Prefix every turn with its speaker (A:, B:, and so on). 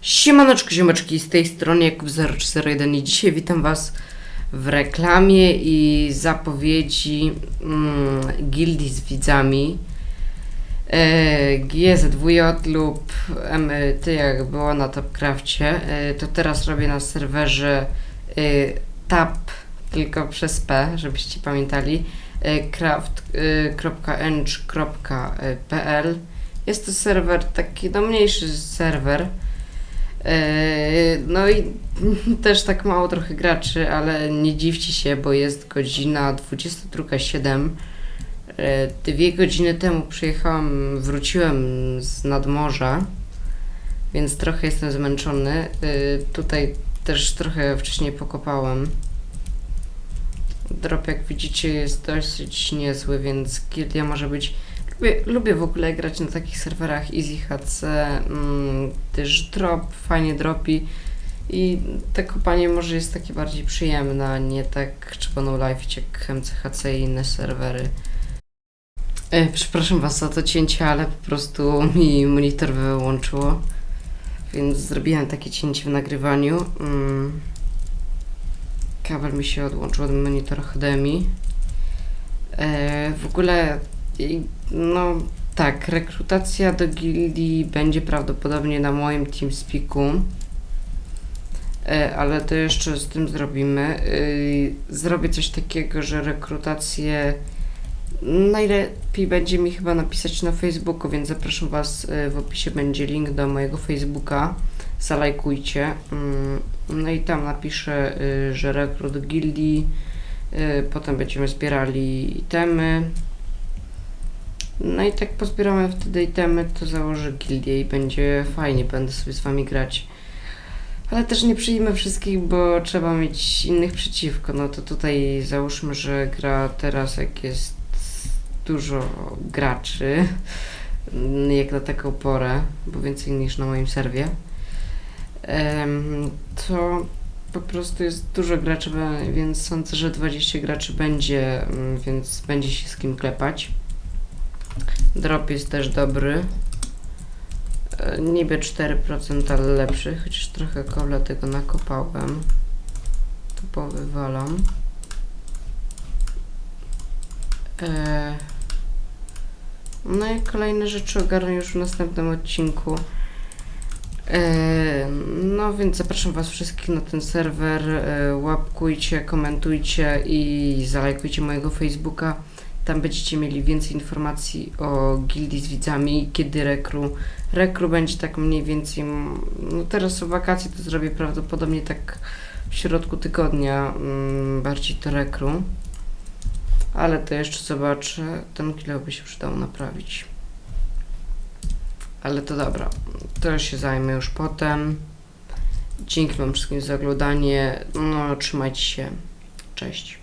A: Siemaneczko, ziomeczki, z tej strony Jakub 041 i dzisiaj witam was w reklamie i zapowiedzi mm, z widzami. E, GZWJ lub MT jak było na Topcrafcie e, to teraz robię na serwerze e, tap tylko przez P, żebyście pamiętali. E, craft.eng.pl jest to serwer taki no mniejszy serwer E, No i też tak mało trochę graczy, ale nie dziwcie się, bo jest godzina 22.07. E, Dwie godziny temu przyjechałam, wróciłem z nadmorza, więc trochę jestem zmęczony. E, Tutaj też trochę wcześniej pokopałem. Drop, jak widzicie, jest dosyć niezły, więc gildia może być Lubię, w ogóle grać na takich serwerach Easy HC, mm, też drop fajnie dropi i te kopanie może jest takie bardziej przyjemne, a nie tak trzeba no life jak MCHC i inne serwery. E, przepraszam was za to cięcie, ale po prostu mi monitor wyłączyło, więc zrobiłem takie cięcie w nagrywaniu. Mm. Kabel mi się odłączył od monitora HDMI. E, w ogóle no tak, rekrutacja do gildii będzie prawdopodobnie na moim TeamSpeaku. E, ale to jeszcze z tym zrobimy. Y, Zrobię coś takiego, że rekrutację najlepiej będzie mi chyba napisać na Facebooku, więc zapraszam Was. y, W opisie będzie link do mojego Facebooka. Zalajkujcie. Mm, No i tam napiszę, że rekrut gildii. Potem będziemy zbierali itemy. No i tak pozbieramy wtedy itemy, to założę gildię i będzie fajnie, będę sobie z wami grać. Ale też nie przyjmę wszystkich, bo trzeba mieć innych przeciwko. No to tutaj załóżmy, że gra teraz jak jest dużo graczy, jak na taką porę, bo więcej niż na moim serwie, to po prostu jest dużo graczy, więc sądzę, że 20 graczy będzie, mm, więc będzie się z kim klepać. Drop jest też dobry. E, Niby 4%, ale lepszy, chociaż trochę kobla tego nakopałem. Tu powywalam. E, No i kolejne rzeczy ogarnę już w następnym odcinku. E, No więc zapraszam Was wszystkich na ten serwer. E, Łapkujcie, komentujcie i zalajkujcie mojego Facebooka. Tam będziecie mieli więcej informacji o gildii z widzami, kiedy rekru. Rekru będzie tak mniej więcej. No teraz są wakacje, to zrobię prawdopodobnie tak w środku tygodnia. mm, Bardziej to rekru. Ale to jeszcze zobaczę. Ten kilo by się przydało naprawić. Ale to dobra. To się zajmę już potem. Dzięki Wam wszystkim za oglądanie. No, trzymajcie się. Cześć.